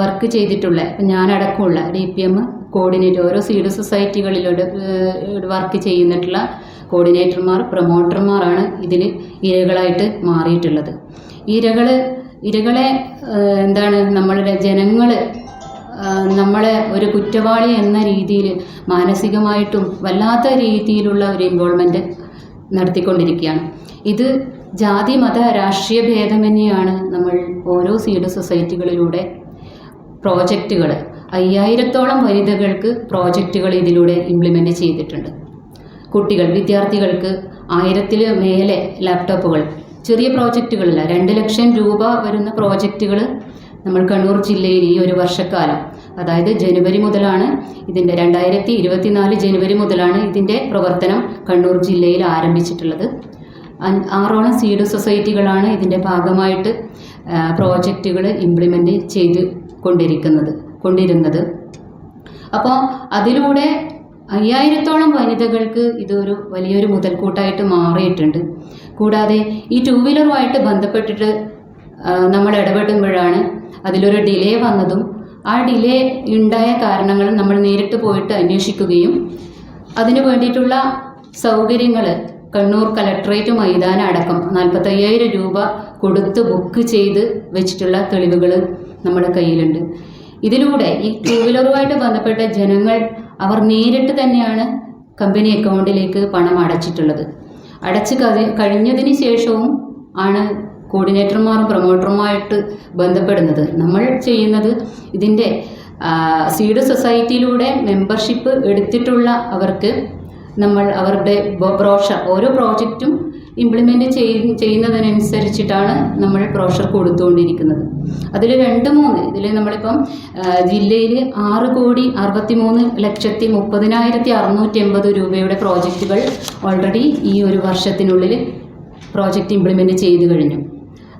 Work ചെയ്തിട്ടുള്ള ഇപ്പം ഞാനടക്കമുള്ള ഡി പി എം കോർഡിനേറ്റർ ഓരോ സീഡ് സൊസൈറ്റികളിലൂടെ വർക്ക് ചെയ്യുന്നിട്ടുള്ള കോർഡിനേറ്റർമാർ പ്രൊമോട്ടർമാരാണ് ഇതിൽ ഇരകളായിട്ട് മാറിയിട്ടുള്ളത്. ഇരകൾ ഇരകളെ എന്താണ് നമ്മളുടെ ജനങ്ങൾ നമ്മളെ ഒരു കുറ്റവാളി എന്ന രീതിയിൽ മാനസികമായിട്ടും വല്ലാത്ത രീതിയിലുള്ള ഒരു ഇൻവോൾവ്മെന്റ് നടത്തിക്കൊണ്ടിരിക്കുകയാണ്. ഇത് ജാതി മത രാഷ്ട്രീയ ഭേദമന്യെയാണ് നമ്മൾ ഓരോ സീഡ് സൊസൈറ്റികളിലൂടെ പ്രോജക്റ്റുകൾ അയ്യായിരത്തോളം വനിതകൾക്ക് പ്രോജക്റ്റുകൾ ഇതിലൂടെ ഇംപ്ലിമെന്റ് ചെയ്തിട്ടുണ്ട്. കുട്ടികൾ വിദ്യാർത്ഥികൾക്ക് ആയിരത്തിൽ മേലെ ലാപ്ടോപ്പുകൾ ചെറിയ പ്രോജക്റ്റുകളല്ല രണ്ട് ലക്ഷം രൂപ വരുന്ന പ്രോജക്റ്റുകൾ നമ്മൾ കണ്ണൂർ ജില്ലയിൽ ഈ ഒരു വർഷക്കാലം. അതായത് ജനുവരി മുതലാണ് ഇതിന്റെ രണ്ടായിരത്തി ഇരുപത്തിനാല് ജനുവരി മുതലാണ് ഇതിന്റെ പ്രവർത്തനം കണ്ണൂർ ജില്ലയിൽ ആരംഭിച്ചിട്ടുള്ളത്. ആറോളം സീഡ് സൊസൈറ്റികളാണ് ഇതിന്റെ ഭാഗമായിട്ട് പ്രോജക്റ്റുകൾ ഇംപ്ലിമെന്റ് ചെയ്ത് കൊണ്ടിരിക്കുന്നത് കൊണ്ടിരുന്നത്. അപ്പോൾ അതിലൂടെ അയ്യായിരത്തോളം വനിതകൾക്ക് ഇതൊരു വലിയൊരു മുതൽക്കൂട്ടായിട്ട് മാറിയിട്ടുണ്ട്. കൂടാതെ ഈ ടൂ വീലറുമായിട്ട് ബന്ധപ്പെട്ടിട്ട് നമ്മൾ ഇടപെടുമ്പോഴാണ് അതിലൊരു ഡിലേ വന്നതും ആ ഡിലേ ഉണ്ടായ കാരണങ്ങൾ നമ്മൾ നേരിട്ട് പോയിട്ട് അന്വേഷിക്കുകയും അതിനു വേണ്ടിയിട്ടുള്ള സൗകര്യങ്ങൾ കണ്ണൂർ കലക്ട്രേറ്റ് മൈതാനം അടക്കം നാൽപ്പത്തയ്യായിരം രൂപ കൊടുത്ത് ബുക്ക് ചെയ്ത് വെച്ചിട്ടുള്ള തെളിവുകൾ നമ്മുടെ കയ്യിലുണ്ട്. ഇതിലൂടെ ഈ ടൂ വീലറുമായിട്ട് ബന്ധപ്പെട്ട ജനങ്ങൾ അവർ നേരിട്ട് തന്നെയാണ് കമ്പനി അക്കൗണ്ടിലേക്ക് പണം അടച്ചിട്ടുള്ളത്. അടച്ച് കഴിഞ്ഞതിന് ശേഷവും ആണ് കോർഡിനേറ്റർമാരും പ്രൊമോട്ടറുമായിട്ട് ബന്ധപ്പെടുന്നത്. നമ്മൾ ചെയ്യുന്നത് ഇതിന്റെ സീഡ് സൊസൈറ്റിയിലൂടെ മെമ്പർഷിപ്പ് എടുത്തിട്ടുള്ള അവർക്ക് നമ്മൾ അവരുടെ ബ്രോഷർ ഓരോ പ്രോജക്റ്റും ഇംപ്ലിമെന്റ് ചെയ് ചെയ്യുന്നതിനനുസരിച്ചിട്ടാണ് നമ്മൾ പ്രോഷർ കൊടുത്തുകൊണ്ടിരിക്കുന്നത്. അതിൽ രണ്ട് മൂന്ന് ഇതിൽ നമ്മളിപ്പം ജില്ലയിൽ ആറ് കോടി അറുപത്തി മൂന്ന് ലക്ഷത്തി മുപ്പതിനായിരത്തി അറുന്നൂറ്റി എൺപത് രൂപയുടെ പ്രോജക്റ്റുകൾ ഓൾറെഡി ഈ ഒരു വർഷത്തിനുള്ളിൽ പ്രോജക്റ്റ് ഇംപ്ലിമെന്റ് ചെയ്തു കഴിഞ്ഞു.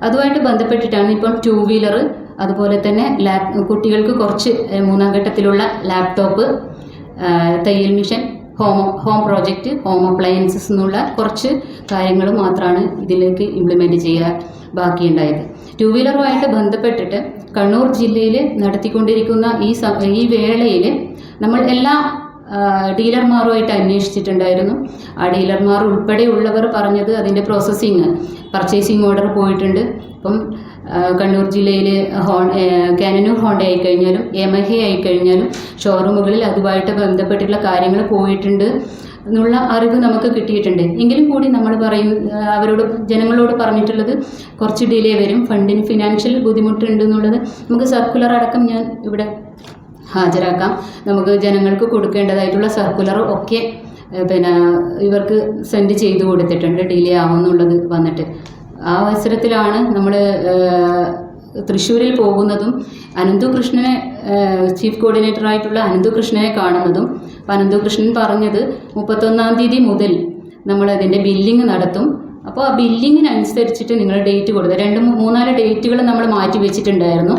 അതുമായിട്ട് ബന്ധപ്പെട്ടിട്ടാണ് ഇപ്പം ടു വീലർ അതുപോലെ തന്നെ ലാപ് കുട്ടികൾക്ക് കുറച്ച് മൂന്നാം ഘട്ടത്തിലുള്ള ലാപ്ടോപ്പ് തയ്യൽ machine home home project home appliances എന്നുള്ള കുറച്ച് കാര്യങ്ങൾ മാത്രമാണ് ഇതിലേക്ക് ഇംപ്ലിമെന്റ് ചെയ്യാൻ ബാക്കിയുണ്ടായത്. ടു വീലറുമായിട്ട് ബന്ധപ്പെട്ടിട്ട് കണ്ണൂർ ജില്ലയിൽ നടത്തിക്കൊണ്ടിരിക്കുന്ന ഈ ഈ വേളയിൽ നമ്മൾ എല്ലാ ഡീലർമാരുമായിട്ട് അന്വേഷിച്ചിട്ടുണ്ടായിരുന്നു. ആ ഡീലർമാർ ഉൾപ്പെടെയുള്ളവർ പറഞ്ഞത് അതിന്റെ പ്രോസസ്സിങ് പർച്ചേസിങ് ഓർഡർ പോയിട്ടുണ്ട്. ഇപ്പം കണ്ണൂർ ജില്ലയിൽ ഹോൺ കാനനൂർ ഹോണ്ട ആയിക്കഴിഞ്ഞാലും യമഹ ആയിക്കഴിഞ്ഞാലും ഷോറൂമുകളിൽ അതുമായിട്ട് ബന്ധപ്പെട്ടിട്ടുള്ള കാര്യങ്ങൾ പോയിട്ടുണ്ട് എന്നുള്ള അറിവ് നമുക്ക് കിട്ടിയിട്ടുണ്ട്. എങ്കിലും കൂടി നമ്മൾ പറയും അവരോട് ജനങ്ങളോട് പറഞ്ഞിട്ടുള്ളത് കുറച്ച് ഡിലേ വരും. ഫണ്ടിന് ഫിനാൻഷ്യൽ ബുദ്ധിമുട്ടുണ്ട് എന്നുള്ളത് നമുക്ക് സർക്കുലർ അടക്കം ഞാൻ ഇവിടെ ഹാജരാക്കാം. നമുക്ക് ജനങ്ങൾക്ക് കൊടുക്കേണ്ടതായിട്ടുള്ള സർക്കുലർ ഒക്കെ പിന്നെ ഇവർക്ക് സെൻഡ് ചെയ്ത് കൊടുത്തിട്ടുണ്ട് ഡിലേ ആവുന്നുള്ളത് വന്നിട്ട്. ആ അവസരത്തിലാണ് നമ്മൾ തൃശ്ശൂരിൽ പോകുന്നതും അനന്തു കൃഷ്ണനെ ഏഹ്, ചീഫ് അനന്തു കൃഷ്ണനെ കാണുന്നതും അപ്പം അനന്തു കൃഷ്ണൻ പറഞ്ഞത് മുപ്പത്തൊന്നാം തീയതി മുതൽ നമ്മളതിന്റെ ബില്ലിംഗ് നടത്തും. അപ്പോൾ ആ ബില്ലിങ്ങിനനുസരിച്ചിട്ട് നിങ്ങൾ ഡേറ്റ് കൊടുക്കുക രണ്ട് മൂന്നാൽ ഡേറ്റുകൾ നമ്മൾ മാറ്റി വെച്ചിട്ടുണ്ടായിരുന്നു.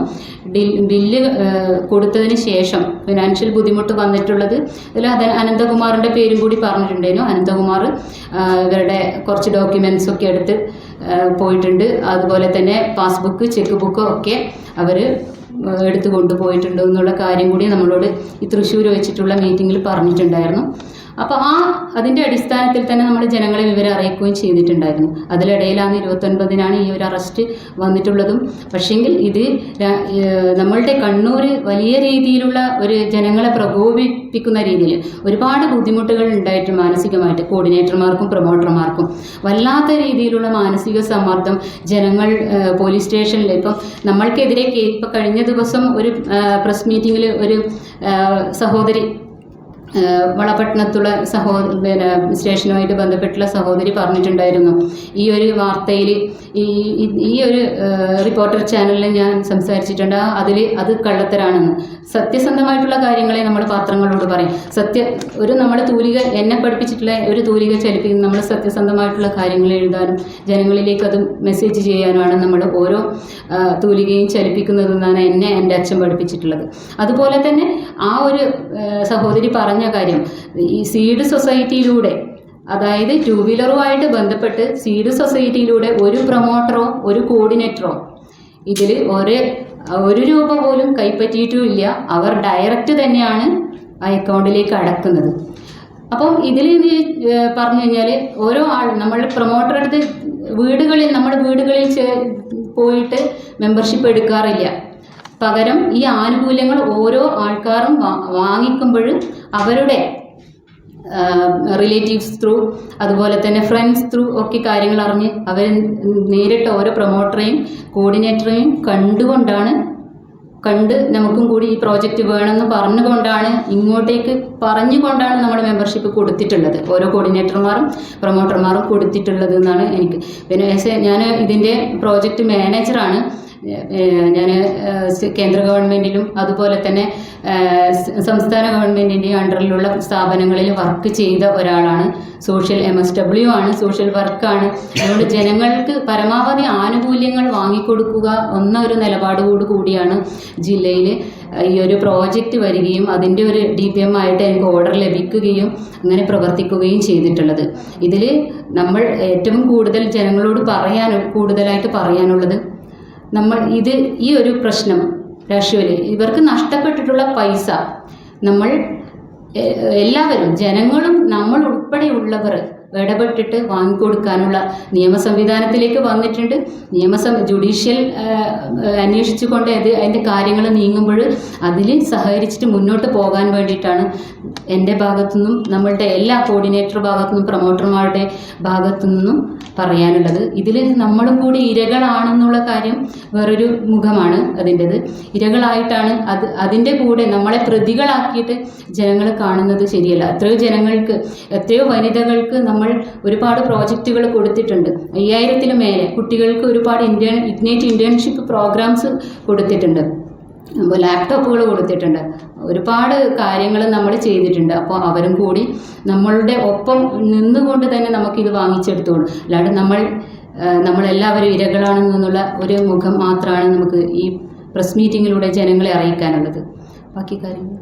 ബില്ല് കൊടുത്തതിന് ശേഷം ഫിനാൻഷ്യൽ ബുദ്ധിമുട്ട് വന്നിട്ടുള്ളത് അതിൽ അത് അനന്തകുമാറിന്റെ പേരും കൂടി പറഞ്ഞിട്ടുണ്ടായിരുന്നു. അനന്തകുമാർ ഇവരുടെ കുറച്ച് ഡോക്യുമെൻസ് ഒക്കെ എടുത്ത് പോയിട്ടുണ്ട്. അതുപോലെ തന്നെ പാസ്ബുക്ക് ചെക്ക് ബുക്ക് ഒക്കെ അവർ എടുത്തു കൊണ്ടുപോയിട്ടുണ്ട് എന്നുള്ള കാര്യം കൂടി നമ്മളോട് ഈ തൃശ്ശൂർ വെച്ചിട്ടുള്ള മീറ്റിങ്ങിൽ പറഞ്ഞിട്ടുണ്ടായിരുന്നു. അപ്പോൾ ആ അതിന്റെ അടിസ്ഥാനത്തിൽ തന്നെ നമ്മൾ ജനങ്ങളെ വിവരം അറിയിക്കുകയും ചെയ്തിട്ടുണ്ടായിരുന്നു. അതിലിടയിലാണ് ഇരുപത്തൊൻപതിനാണ് ഈ ഒരു അറസ്റ്റ് വന്നിട്ടുള്ളതും. പക്ഷേങ്കിൽ ഇത് നമ്മളുടെ കണ്ണൂർ വലിയ രീതിയിലുള്ള ഒരു ജനങ്ങളെ പ്രകോപിപ്പിക്കുന്ന രീതിയിൽ ഒരുപാട് ബുദ്ധിമുട്ടുകൾ ഉണ്ടായിട്ട് മാനസികമായിട്ട് കോർഡിനേറ്റർമാർക്കും പ്രൊമോട്ടർമാർക്കും വല്ലാത്ത രീതിയിലുള്ള മാനസിക സമ്മർദ്ദം ജനങ്ങൾ പോലീസ് സ്റ്റേഷനിൽ ഇപ്പം നമ്മൾക്കെതിരെ ഇപ്പം കഴിഞ്ഞ ദിവസം ഒരു പ്രസ് മീറ്റിങ്ങിൽ ഒരു സഹോദരി വളപട്ടണത്തുള്ള സഹോ പിന്നെ സ്റ്റേഷനുമായിട്ട് ബന്ധപ്പെട്ടുള്ള സഹോദരി പറഞ്ഞിട്ടുണ്ടായിരുന്നു. ഈ ഒരു വാർത്തയിൽ ഈ ഈ- ഒരു റിപ്പോർട്ടർ ചാനലിൽ ഞാൻ സംസാരിച്ചിട്ടുണ്ട്. അതിൽ അത് കള്ളത്തരാണെന്ന്. സത്യസന്ധമായിട്ടുള്ള കാര്യങ്ങളെ നമ്മൾ പാത്രങ്ങളോട് പറയും. സത്യ ഒരു നമ്മുടെ തൂലിക എന്നെ പഠിപ്പിച്ചിട്ടുള്ള ഒരു തൂലിക ചലിപ്പിക്കുന്ന നമ്മൾ സത്യസന്ധമായിട്ടുള്ള കാര്യങ്ങൾ എഴുതാനും ജനങ്ങളിലേക്ക് അത് മെസ്സേജ് ചെയ്യാനുമാണ് നമ്മൾ ഓരോ തൂലികയും ചലിപ്പിക്കുന്നതെന്നാണ് എന്നെ എന്റെ അച്ഛൻ പഠിപ്പിച്ചിട്ടുള്ളത്. അതുപോലെ തന്നെ ആ ഒരു സഹോദരി പറഞ്ഞ കാര്യം. ഈ സീഡ് സൊസൈറ്റിയിലൂടെ അതായത് ടൂ വീലറുമായിട്ട് ബന്ധപ്പെട്ട് സീഡ് സൊസൈറ്റിയിലൂടെ ഒരു പ്രൊമോട്ടറോ ഒരു കോർഡിനേറ്ററോ ഇതിൽ ഒരേ ഒരു രൂപ പോലും കൈപ്പറ്റിയിട്ടുമില്ല. അവർ ഡയറക്റ്റ് തന്നെയാണ് ആ അക്കൗണ്ടിലേക്ക് അടക്കുന്നത്. അപ്പം ഇതിൽ പറഞ്ഞു കഴിഞ്ഞാൽ ഓരോ ആൾ നമ്മൾ പ്രൊമോട്ടർ വീടുകളിൽ നമ്മുടെ വീടുകളിൽ പോയിട്ട് മെമ്പർഷിപ്പ് എടുക്കാറില്ല. പകരം ഈ ആനുകൂല്യങ്ങൾ ഓരോ ആൾക്കാരും വാ- വാങ്ങിക്കുമ്പോഴും അവരുടെ റിലേറ്റീവ്സ് ത്രൂ അതുപോലെ തന്നെ ഫ്രണ്ട്സ് ത്രൂ ഒക്കെ കാര്യങ്ങൾ അറിഞ്ഞ് അവർ നേരിട്ട് ഓരോ പ്രൊമോട്ടറെയും കോർഡിനേറ്ററെയും കണ്ടുകൊണ്ടാണ് കണ്ട് നമുക്കും കൂടി ഈ പ്രോജക്റ്റ് വേണമെന്ന് പറഞ്ഞുകൊണ്ടാണ് ഇങ്ങോട്ടേക്ക് പറഞ്ഞുകൊണ്ടാണ് നമ്മൾ മെമ്പർഷിപ്പ് കൊടുത്തിട്ടുള്ളത്. ഓരോ കോർഡിനേറ്റർമാരും പ്രൊമോട്ടർമാരും കൊടുത്തിട്ടുള്ളത് എന്നാണ് എനിക്ക്. പിന്നെ ഞാൻ ഇതിന്റെ പ്രോജക്റ്റ് മാനേജറാണ് ഞാൻ കേന്ദ്ര ഗവൺമെന്റിലും അതുപോലെ തന്നെ സംസ്ഥാന ഗവൺമെന്റിന്റെ അണ്ടറിലുള്ള സ്ഥാപനങ്ങളിൽ വർക്ക് ചെയ്ത ഒരാളാണ്. സോഷ്യൽ എം എസ് ഡബ്ല്യു ആണ് സോഷ്യൽ വർക്കാണ്. അതുകൊണ്ട് ജനങ്ങൾക്ക് പരമാവധി ആനുകൂല്യങ്ങൾ വാങ്ങിക്കൊടുക്കുക എന്ന ഒരു നിലപാടോട് കൂടിയാണ് ജില്ലയിൽ ഈ ഒരു പ്രോജക്റ്റ് വരികയും അതിന്റെ ഒരു ഡി പി എം ആയിട്ട് എനിക്ക് ഓർഡർ ലഭിക്കുകയും അങ്ങനെ പ്രവർത്തിക്കുകയും ചെയ്തിട്ടുള്ളത്. ഇതിൽ നമ്മൾ ഏറ്റവും കൂടുതൽ ജനങ്ങളോട് പറയാൻ കൂടുതലായിട്ട് പറയാനുള്ളത് നമ്മൾ ഇത് ഈ ഒരു പ്രശ്നം രാഷ്ട്രീയ ഇവർക്ക് നഷ്ടപ്പെട്ടിട്ടുള്ള പൈസ നമ്മൾ എല്ലാവരും ജനങ്ങളും നമ്മൾ ഉൾപ്പെടെയുള്ളവർ ഇടപെട്ടിട്ട് വാങ്ങിക്കൊടുക്കാനുള്ള നിയമ സംവിധാനത്തിലേക്ക് വന്നിട്ടുണ്ട്. നിയമസം ജുഡീഷ്യൽ അന്വേഷിച്ചുകൊണ്ട് അത് അതിന്റെ കാര്യങ്ങൾ നീങ്ങുമ്പോൾ അതിൽ സഹകരിച്ചിട്ട് മുന്നോട്ട് പോകാൻ വേണ്ടിയിട്ടാണ് എന്റെ ഭാഗത്തുനിന്നും നമ്മളുടെ എല്ലാ കോർഡിനേറ്റർ ഭാഗത്തുനിന്നും പ്രൊമോട്ടർമാരുടെ ഭാഗത്തു നിന്നും പറയാനുള്ളത്. ഇതിൽ നമ്മളും കൂടി ഇരകളാണെന്നുള്ള കാര്യം വേറൊരു മുഖമാണ് അതിന്റെത്. ഇരകളായിട്ടാണ് അത് അതിന്റെ കൂടെ നമ്മളെ പ്രതികളാക്കിയിട്ട് ജനങ്ങൾ കാണുന്നത് ശരിയല്ല. എത്രയോ ജനങ്ങൾക്ക് എത്രയോ വനിതകൾക്ക് നമ്മൾ ഒരുപാട് പ്രോജക്റ്റുകൾ കൊടുത്തിട്ടുണ്ട്. അയ്യായിരത്തിന് മേലെ കുട്ടികൾക്ക് ഒരുപാട് ഇന്റേൺ ഇഗ്നേറ്റ് ഇന്റേൺഷിപ്പ് പ്രോഗ്രാംസ് കൊടുത്തിട്ടുണ്ട്. ലാപ്ടോപ്പുകൾ കൊടുത്തിട്ടുണ്ട്. ഒരുപാട് കാര്യങ്ങൾ നമ്മൾ ചെയ്തിട്ടുണ്ട്. അപ്പോൾ അവരും കൂടി നമ്മളുടെ ഒപ്പം നിന്നുകൊണ്ട് തന്നെ നമുക്കിത് വാങ്ങിച്ചെടുത്തോളൂ. അല്ലാണ്ട് നമ്മൾ നമ്മളെല്ലാവരും ഇരകളാണെന്നുള്ള ഒരു മുഖം മാത്രമാണ് നമുക്ക് ഈ പ്രസ് മീറ്റിങ്ങിലൂടെ ജനങ്ങളെ അറിയിക്കാനുള്ളത്. ബാക്കി കാര്യങ്ങൾ?